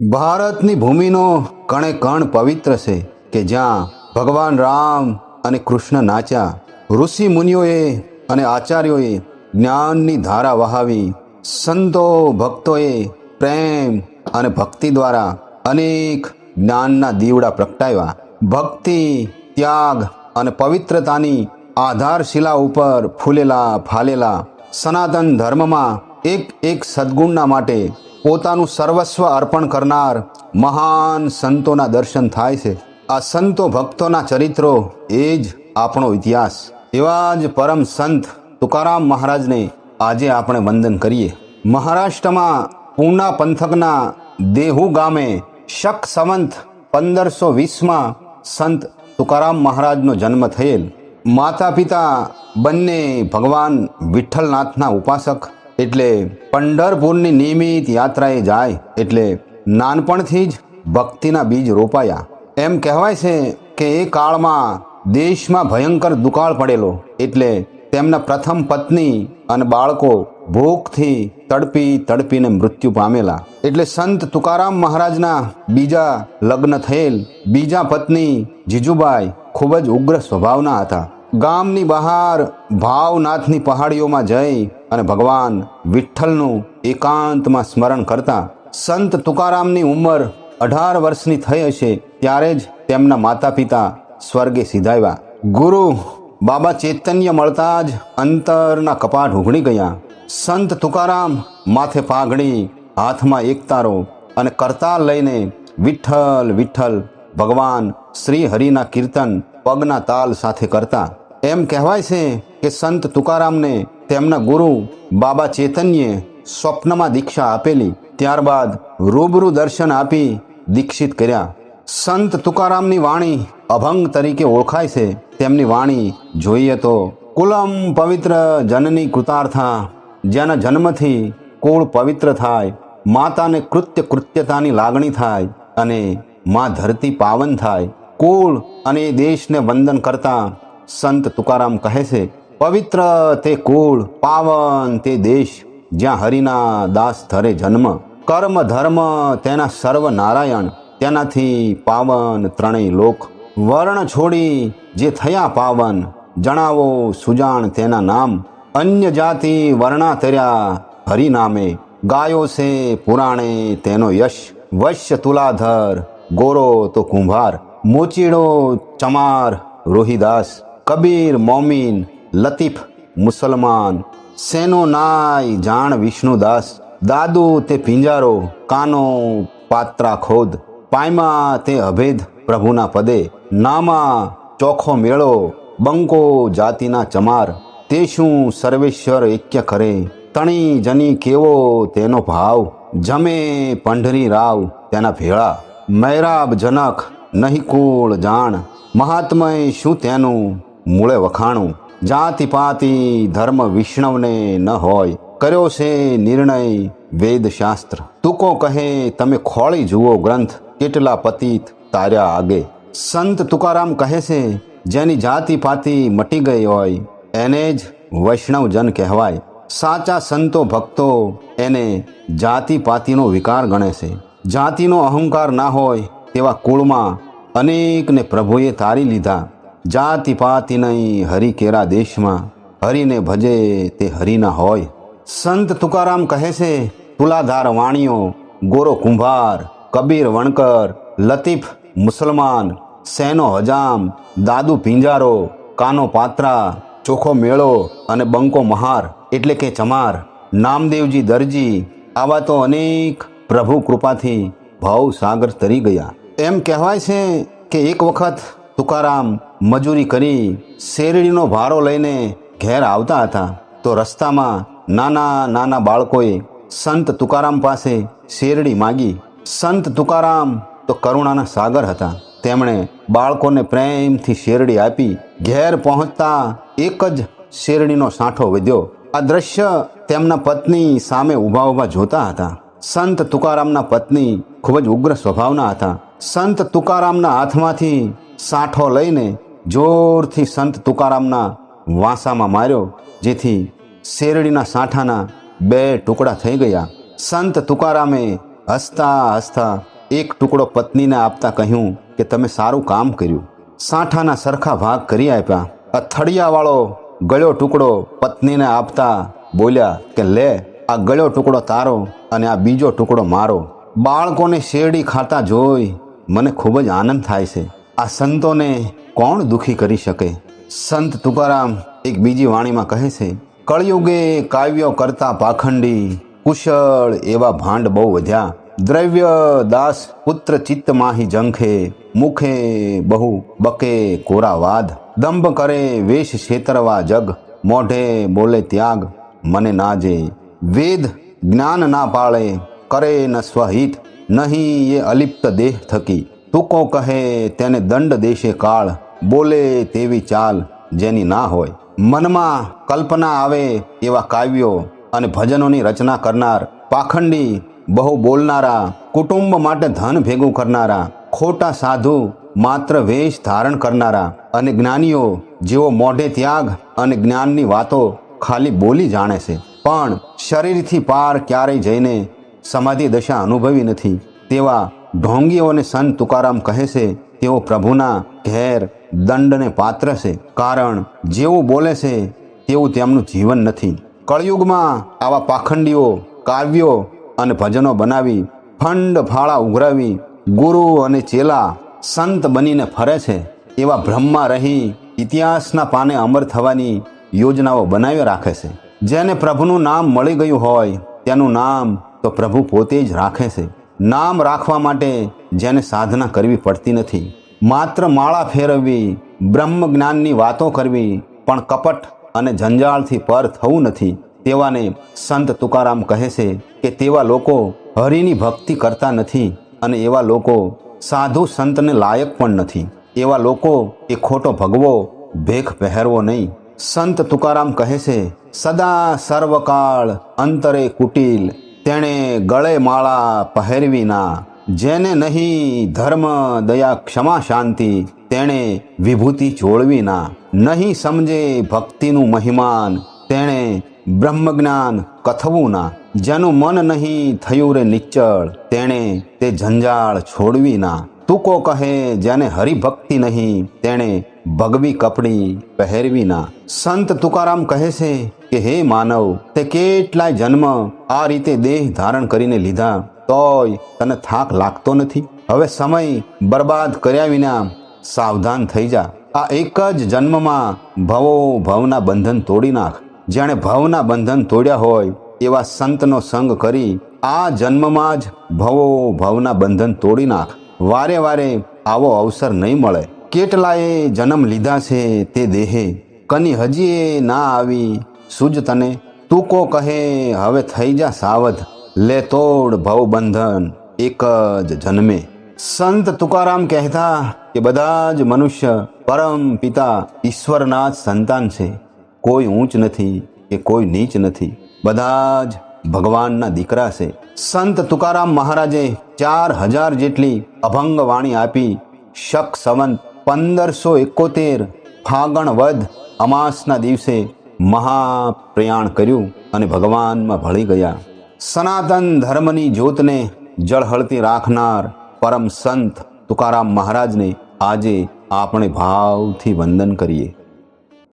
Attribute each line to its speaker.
Speaker 1: ભારતની ભૂમિનો કણે કણ પવિત્ર છે કે જ્યાં ભગવાન રામ અને કૃષ્ણ નાચ્યા. ઋષિ મુનિઓએ અને આચાર્યોએ જ્ઞાનની ધારા વહાવી. સંતો ભક્તોએ પ્રેમ અને ભક્તિ દ્વારા અનેક જ્ઞાનના દીવડા પ્રગટાવ્યા. ભક્તિ, ત્યાગ અને પવિત્રતાની આધારશિલા ઉપર ફૂલેલા, ફાલેલા સનાતન ધર્મમાં એક એક સદ્ગુણના માટે પોતાનું સર્વસ્વ અર્પણ કરનાર મહાન સંતોના દર્શન થાય છે. આ સંતો ભક્તોના ચરિત્રો એ જ આપણો ઇતિહાસ. એવા જ પરમ સંત તુકારામ મહારાજને આજે આપણે વંદન કરીએ. મહારાષ્ટ્રમાં પૂના પંથકના દેહુ ગામે શક સંવંત પંદરસો વીસમાં સંત તુકારામ મહારાજનો જન્મ થયેલ. માતા પિતા બંને ભગવાન વિઠ્ઠલનાથના ઉપાસક એટલે પંઢરપુરની નિયમિત યાત્રાએ જાય એટલે નાનપણથી જ ભક્તિના બીજ રોપાયા. એમ કહેવાય છે કે એ કાળમાં દેશમાં ભયંકર દુકાળ પડેલો. એટલે તેમના પ્રથમ પત્ની અને બાળકો ભૂખથી તડપી તડપીને મૃત્યુ પામેલા. એટલે સંત તુકારામ મહારાજના બીજા લગ્ન થયેલ બીજા પત્ની જીજુબાઈ ખૂબ જ ઉગ્ર સ્વભાવના હતા. ગામની બહાર ભાવનાથની પહાડીઓમાં જઈ અને ભગવાન વિઠ્ઠલનું એકાંતમાં સ્મરણ કરતા સંત તુકારામની ઉંમર અઢાર વર્ષની થઈ હશે ત્યારે જ તેમના માતા પિતા સ્વર્ગે સિધાવ્યા. ગુરુ બાબા ચૈતન્ય મળતા જ અંતરના કપાટ ઉઘડી ગયા. સંત તુકારામ માથે પાઘડી હાથમાં એકતારો અને કરતાલ લઈને વિઠ્ઠલ વિઠ્ઠલ, ભગવાન શ્રી હરિના કીર્તન પગના તાલ સાથે કરતા. એમ કહેવાય છે કે સંત તુકારામને તેમના ગુરુ બાબા ચૈતન્યે સ્વપ્નમાં દીક્ષા આપેલી, ત્યારબાદ રૂબરૂ દર્શન આપી દીક્ષિત કર્યા. સંત તુકારામની વાણી અભંગ તરીકે ઓળખાય છે. તેમની વાણી જોઈએ તો, કુલમ પવિત્ર જનની કૃતાર્થા, જેના જન્મથી કુળ પવિત્ર થાય, માતાને કૃત્ય કૃત્યતાની લાગણી થાય અને મા ધરતી પાવન થાય. કુળ અને દેશને વંદન કરતા સંત તુકારામ કહે છે, પવિત્ર તે કુળ, પાવન તે દેશ, જ્યાં હરિના દાસ ધરે જન્મ. કર્મ, ધર્મ, તેના સર્વ નારાયણ તેનાથી પાવન ત્રણેય લોક. વર્ણ છોડી જે થયા પાવન, જણાવો સુજાણ તેના નામ. અન્ય જાતિ વર્ણા તર્યા હરિનામે. ગાયો છે પુરાણે તેનો યશ. વશ્ય તુલાધર, ગોરો તો કુંભાર. મોચીડો, ચમાર, રોહિદાસ, કબીર, મોમીન, લતીફ, મુસલમાન, સેનો નાય, જાણ વિષ્ણુદાસ, દાદુ તે પિંજારો, કાનો, પાત્રા ખોદ, પાયમા તે અભેદ, પ્રભુના પદે, નામા, ચોખો મેળો, બંકો જાતિના ચમાર, તે શું સર્વેશ્વર એક્ય કરે, તણી જની કેવો તેનો ભાવ, જમે પંઢરી રાવ, તેના ભેળા, મૈરાબ જનક નહીં કુળ જાણ. મહાત્મય શું તેનું? મૂળે વખાણું. જાતિ પાતિ ધર્મ વિષ્ણવને ન હોય. કર્યો છે નિર્ણય વેદશાસ્ત્ર. તુકો કહે, તમે ખોળી જુઓ ગ્રંથ. કેટલા પતિત તાર્યા આગે. સંત તુકારામ કહે છે, જેની જાતિ પાતિ મટી ગઈ હોય, એને જ વૈષ્ણવજન કહેવાય. સાચા સંતો ભક્તો એને જાતિ પાતિનો વિકાર ગણે છે. જાતિનો અહંકાર ના હોય તેવા કુળમાં અનેકને પ્રભુએ તારી લીધા. જાતિ પાતિ નહીં હરિ કેરા દેશમાં. હરિને ભજે તે હરિના હોય. સંત તુકારામ કહે છે, તુલાધાર વાણીઓ, ગોરો કુંભાર, કબીર વણકર, લતીફ મુસલમાન, સેનો હજામ, દાદુ પિંજારો, કાનો પાત્રા, ચોખો મેળો અને બંકો મહાર, એટલે કે ચમાર, નામદેવજી દરજી. આવા તો અનેક પ્રભુ કૃપાથી ભાવ સાગર તરી ગયા. એમ કહેવાય છે કે એક વખત તુકારામ મજૂરી કરી શેરડીનો ભારો લઈને ઘેર આવતા હતા, તો રસ્તામાં નાના નાના બાળકોએ સંત તુકારામ પાસે શેરડી માગી. સંત તુકારામ તો કરુણાના સાગર હતા. તેમણે બાળકોને પ્રેમથી શેરડી આપી ઘેર પહોંચતા એક જ શેરડીનો સાંઠો વધ્યો. આ દ્રશ્ય તેમના પત્ની સામે ઊભા ઊભા જોતા હતા. સંત તુકારામના પત્ની ખૂબ જ ઉગ્ર સ્વભાવના હતા. સંત તુકારામના હાથમાંથી સાંઠો લઈને જોરથી સંત તુકારામના વાંસામાં માર્યો, જેથી શેરડીના સાંઠાના બે ટુકડા થઈ ગયા. સંત તુકારામે હસતા હસતા એક ટુકડો પત્નીને આપતા કહ્યું કે, તમે સારું કામ કર્યું. સાંઠાના સરખા ભાગ કરી આપ્યા. આ થળિયાવાળો ગળ્યો ટુકડો પત્નીને આપતા બોલ્યા કે, લે, આ ગળ્યો ટુકડો તારો અને આ બીજો ટુકડો મારો. બાળકોને શેરડી ખાતા જોઈ મને ખૂબ જ આનંદ થાય છે. આ સંતોને કોણ દુઃખી કરી શકે? સંત તુકારામ એક બીજી વાણીમાં કહે છે, કળયુગે કાવ્યો કરતા પાખંડી, કુશળ એવા ભાંડ બહુ વધ્યા. દ્રવ્ય દાસ પુત્ર ચિત્ત માહી જંખે મુખે બહુ બકે કોરા વાદ દંભ કરે વેશ છેતરવા જગ, મોઢે બોલે ત્યાગ. મને નાજે, વેદ જ્ઞાન ના પાળે, કરે ન સ્વહિત. નહીં એ અલિપ્ત દેહ થકી. તુકો કહે, તેને દંડ દેશે કાળ. બોલે તેવી ચાલ જેની ના હોય. મનમાં કલ્પના આવે એવા કાવ્યો અને ભજનોની રચના કરનાર, પાખંડી, બહુ બોલનારા, કુટુંબ માટે ધન ભેગું કરનારા, ખોટા સાધુ, માત્ર વેશ ધારણ કરનારા અને જ્ઞાનીઓ જેઓ મોઢે ત્યાગ અને જ્ઞાનની વાતો ખાલી બોલી જાણે છે. પણ શરીરથી પાર ક્યારેય જઈને સમાધિ દશા અનુભવી નથી. તેવા ઢોંગીઓને સંત તુકારામ કહે છે, તેઓ પ્રભુના ઘેર દંડને પાત્ર છે. કારણ જેવું બોલે છે, તેવું તેમનું જીવન નથી. કળયુગમાં આવા પાખંડીઓ, કાવ્યો અને ભજનો બનાવી, ફંડ ફાળા ઉઘરાવી, ગુરુ અને ચેલા સંત બનીને ફરે છે. એવા ભ્રમમાં રહી ઇતિહાસના પાને અમર થવાની યોજનાઓ બનાવી રાખે છે. જેને પ્રભુનું નામ મળી ગયું હોય, તેનું નામ તો પ્રભુ પોતે જ રાખે છે. નામ રાખવા માટે જેને સાધના કરવી પડતી નથી. માત્ર માળા ફેરવવી, બ્રહ્મ જ્ઞાનની વાતો કરવી, પણ કપટ અને જંજાળથી પર થવું નથી. તેવાને સંત તુકારામ કહે છે કે તેવા લોકો હરિની ભક્તિ કરતા નથી અને એવા લોકો સાધુ સંતને લાયક પણ નથી. એવા લોકો એ ખોટો ભગવો, ભેખ પહેરવો નહીં. સંત તુકારામ કહે છે, સદા સર્વકાળ અંતરે કુટિલ તેણે ગળે માળા પહેરવીના, જેને નહીં ધર્મ, દયા, ક્ષમા, શાંતિ, તેણે વિભૂતિ જોળવીના નહીં સમજે ભક્તિનું મહિમાન, તેણે બ્રહ્મજ્ઞાન કથવું ના જેનું મન નહીં થયું રે નિચ્ચળ તેણે તે જંજાળ છોડવી ના તુકો કહે, જેને હરિભક્તિ નહીં, તેણે ભગવી કપડી પહેરવી ના સંત તુકારામ કહે છે કે, હે માનવ, તે કેટલાય જન્મ આ રીતે દેહ ધારણ કરીને લીધા, તોય તને થાક લાગતો નથી? હવે સમય બરબાદ કર્યા વિના સાવધાન થઈ જા. આ એક જ જન્મમાં ભવો ભવના બંધન તોડી નાખ. જેણે ભવના બંધન તોડ્યા હોય, એવા સંતનો સંગ કરી આ જન્મમાં જ ભવો ભવના બંધન તોડી નાખ. વારે વારે આવો અવસર નહીં મળે. કેટલાએ જન્મ લીધા છે તે દેહે? કની હજી ના આવી. સુજ તને તુકો કહે, હવે થઈ જા સાવધ. લે તોડ ભવ બંધન એક જ જન્મે. સંત તુકારામ કહેતા કે બધા જ મનુષ્ય પરમ પિતા ઈશ્વરના જ સંતાન છે. કોઈ ઊંચ નથી કે કોઈ નીચ નથી. બધા જ ભગવાનના દીકરા છે. સંત તુકારામ મહારાજે ચાર હજાર જેટલી અભંગ વાણી આપી, શક સંવંત પંદરસો એકોતેર ફાગણ વધ અમાસના દિવસે મહાપ્રયાણ કર્યું અને ભગવાનમાં ભળી ગયા. સનાતન ધર્મની જ્યોતને જળહળતી રાખનાર પરમ સંત તુકારામ મહારાજને આજે આપણે ભાવથી વંદન કરીએ.